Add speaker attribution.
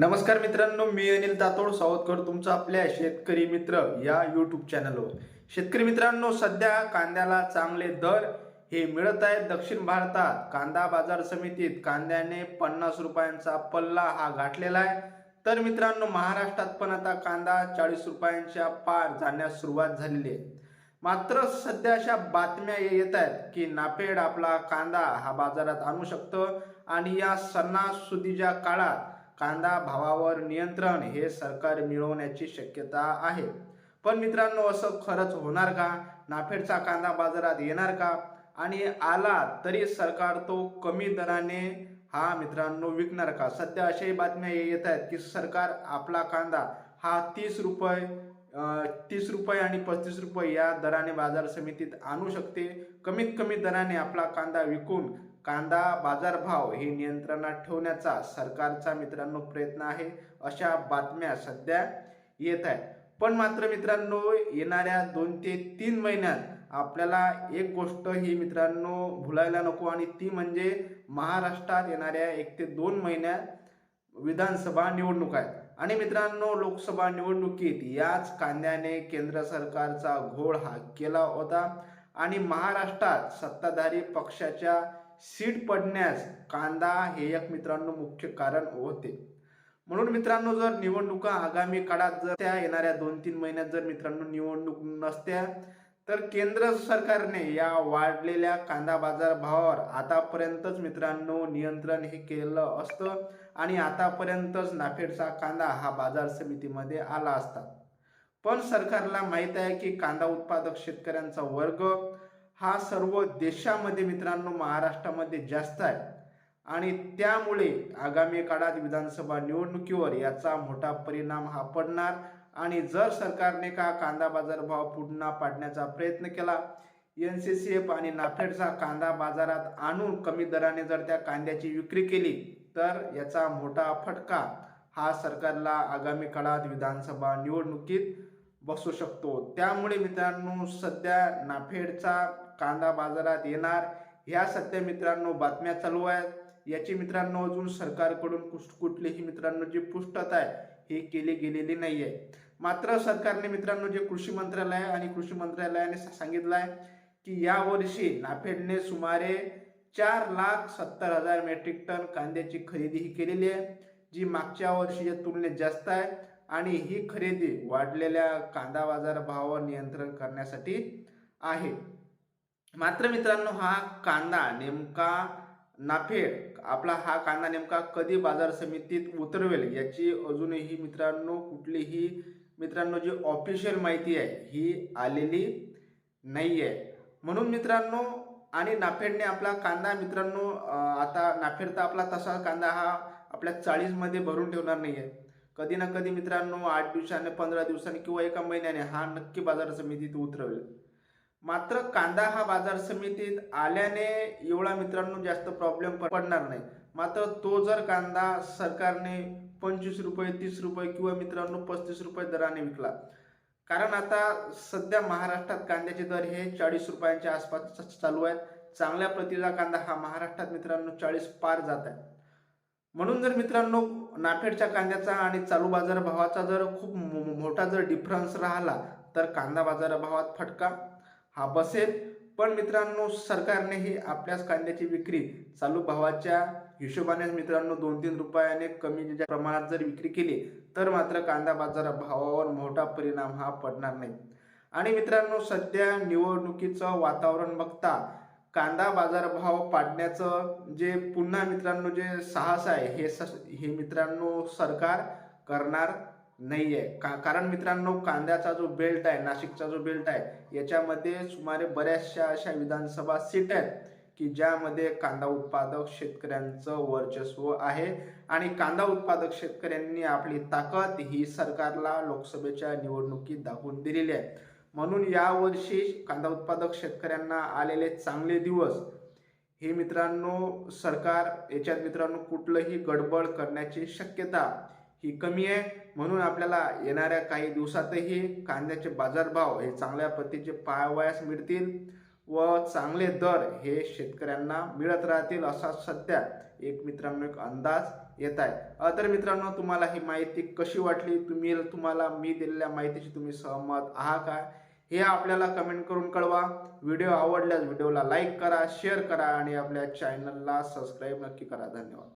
Speaker 1: नमस्कार मित्रांनो मी अनिल तातोड सावधकर तुमचं आपल्या शेतकरी मित्र या यूट्यूब चॅनलवर शेतकरी मित्रांनो सध्या कांद्याला चांगले दर हे मिळत आहेत दक्षिण भारतात. कांदा बाजार समितीत कांद्याने पन्नास रुपयांचा पल्ला हा गाठलेला आहे. तर मित्रांनो महाराष्ट्रात पण आता कांदा चाळीस रुपयांच्या पार जाण्यास सुरुवात झालेली आहे. मात्र सध्या अशा बातम्या येत आहेत की नाफेड आपला कांदा हा बाजारात आणू शकतं आणि या सणासुदीच्या काळात कांदा भावावर नियंत्रण हे सरकार मिळवण्याची शक्यता आहे. पण मित्रांनो असं खरंच होणार का? नाफेडचा कांदा बाजारात येणार का? आणि आला तरी सरकार तो कमी दराने हा मित्रांनो विकणार का? सध्या अशाही बातम्या येत आहेत की सरकार आपला कांदा हा तीस रुपये तीस रुपये आणि पस्तीस रुपये या दराने बाजार समितीत आणू शकते. कमीत कमी दराने आपला कांदा विकून कांदा बाजारभाव हे नियंत्रणात ठेवण्याचा सरकारचा मित्रांनो प्रयत्न आहे अशा बातम्या सध्या येत आहेत. पण मात्र मित्रांनो येणाऱ्या दोन ते तीन महिन्यात आपल्याला एक गोष्ट ही मित्रांनो भुलायला नको आणि ती म्हणजे महाराष्ट्रात येणाऱ्या एक ते दोन महिन्यात विधानसभा निवडणूक आहेत. आणि मित्रांनो लोकसभा निवडणुकीत याच कांद्याने केंद्र सरकारचा घोळ हा केला होता. आणि महाराष्ट्रात सत्ताधारी पक्षाच्या सीट पडण्यास कांदा हे एक मित्रांनो मुख्य कारण होते. म्हणून मित्रांनो जर निवडणुका आगामी काळात जर त्या येणाऱ्या दोन तीन महिन्यात जर मित्रांनो निवडणूक नसत्या तर केंद्र सरकारने या वाढलेल्या कांदा बाजार भावावर आतापर्यंतच मित्रांनो नियंत्रण हे केलं असतं आणि आतापर्यंतच नाफेडचा कांदा हा बाजार समितीमध्ये आला असता. पण सरकारला माहीत आहे की कांदा उत्पादक शेतकऱ्यांचा वर्ग हा सर्व देशामध्ये मित्रांनो महाराष्ट्रामध्ये जास्त आहे. आणि त्यामुळे आगामी काळात विधानसभा निवडणुकीवर याचा मोठा परिणाम हा पडणार. आणि जर सरकारने का कांदा बाजारभाव पुन्हा पाडण्याचा प्रयत्न केला एन सी सी एफ आणि नाफेडचा कांदा बाजारात आणून कमी दराने जर त्या कांद्याची विक्री केली तर याचा मोठा फटका हा सरकारला आगामी काळात विधानसभा निवडणुकीत बसू शकतो. त्यामुळे मित्रांनो सध्या नाफेडचा कांदा बाजारात येणार? ह्या सध्या मित्रांनो बातम्या चालू आहेत. याची मित्रांनो अजून सरकारकडून कुठलीही मित्रांनो जी पुष्टता आहे ही केली गेलेली नाही आहे मात्र सरकारने मित्रांनो जे कृषी मंत्रालय आणि कृषी मंत्रालयाने सांगितलं आहे की या वर्षी नाफेडने सुमारे चार लाख सत्तर हजार मेट्रिक टन कांद्याची खरेदी ही केलेली आहे जी मागच्या वर्षीच्या तुलनेत जास्त आहे आणि ही खरेदी वाढलेल्या कांदा बाजार भावावर नियंत्रण करण्यासाठी आहे. मात्र मित्रांनो हा कांदा नेमका नाफेड आपला हा कांदा नेमका कधी बाजार समितीत उतरवेल याची अजूनही मित्रांनो कुठलीही मित्रांनो जी ऑफिशियल माहिती आहे ही आलेली नाही आहे म्हणून मित्रांनो आणि नाफेडने आपला कांदा मित्रांनो आता नाफेड तर आपला तसा कांदा हा आपल्या चाळीसमध्ये भरून ठेवणार नाही आहे कधी ना कधी मित्रांनो आठ दिवसाने पंधरा दिवसांनी किंवा एका महिन्याने हा नक्की बाजार समितीत उतरवेल. मात्र कांदा हा बाजार समितीत आल्याने एवढा मित्रांनो जास्त प्रॉब्लेम पडणार नाही. मात्र तो जर कांदा सरकारने पंचवीस रुपये तीस रुपये किंवा मित्रांनो पस्तीस रुपये दराने विकला. कारण आता सध्या महाराष्ट्रात कांद्याचे दर हे चाळीस रुपयांच्या आसपास चालू आहेत. चांगल्या प्रतीचा कांदा हा महाराष्ट्रात मित्रांनो चाळीस पार जात आहे. म्हणून जर मित्रांनो नाफेडच्या कांद्याचा आणि चालू बाजार भावाचा जर खूप मोठा जर डिफरन्स राहिला तर कांदा बाजार भावात फटका. हा बसेल. पण मित्रांनो सरकारनेही आपल्याच कांद्याची विक्री चालू भावाच्या हिशोबाने मित्रांनो दोन तीन रुपयाने कमी प्रमाणात जर विक्री केली तर मात्र कांदा बाजार भावावर मोठा परिणाम हा पडणार नाही. आणि मित्रांनो सध्या निवडणुकीचं वातावरण बघता कांदा बाजार भाव पाडण्याचं जे पुन्हा मित्रांनो जे साहस आहे हे स हे मित्रांनो सरकार करणार नाही आहे का कारण मित्रांनो कांद्याचा जो बेल्ट आहे नाशिकचा जो बेल्ट आहे याच्यामध्ये सुमारे बऱ्याचशा अशा विधानसभा सीट आहेत की ज्यामध्ये कांदा उत्पादक शेतकऱ्यांचं वर्चस्व आहे आणि कांदा उत्पादक शेतकऱ्यांनी आपली ताकद ही सरकारला लोकसभेच्या निवडणुकीत दाखवून दिलेली आहे. म्हणून यावर्षी कांदा उत्पादक शेतकऱ्यांना आलेले चांगले दिवस हे मित्रांनो सरकार याच्यात मित्रांनो कुठलंही गडबड करण्याची शक्यता ही कमी आहे. म्हणून आपल्याला येणाऱ्या काही दिवसातही कांद्याचे बाजारभाव हे चांगल्या पद्धतीचे पाहावयास मिळतील व चांगले दर हे शेतकऱ्यांना मिळत राहतील असा सध्या एक मित्रांनो एक अंदाज येत आहे. तर मित्रांनो तुम्हाला ही माहिती कशी वाटली? तुम्ही तुम्हाला मी दिलेल्या माहितीशी तुम्ही सहमत आहात का? हे आपल्याला कमेंट करून कळवा. व्हिडिओ आवडल्यास व्हिडिओला लाईक करा शेअर करा आणि आपल्या चॅनलला सबस्क्राईब नक्की करा. धन्यवाद.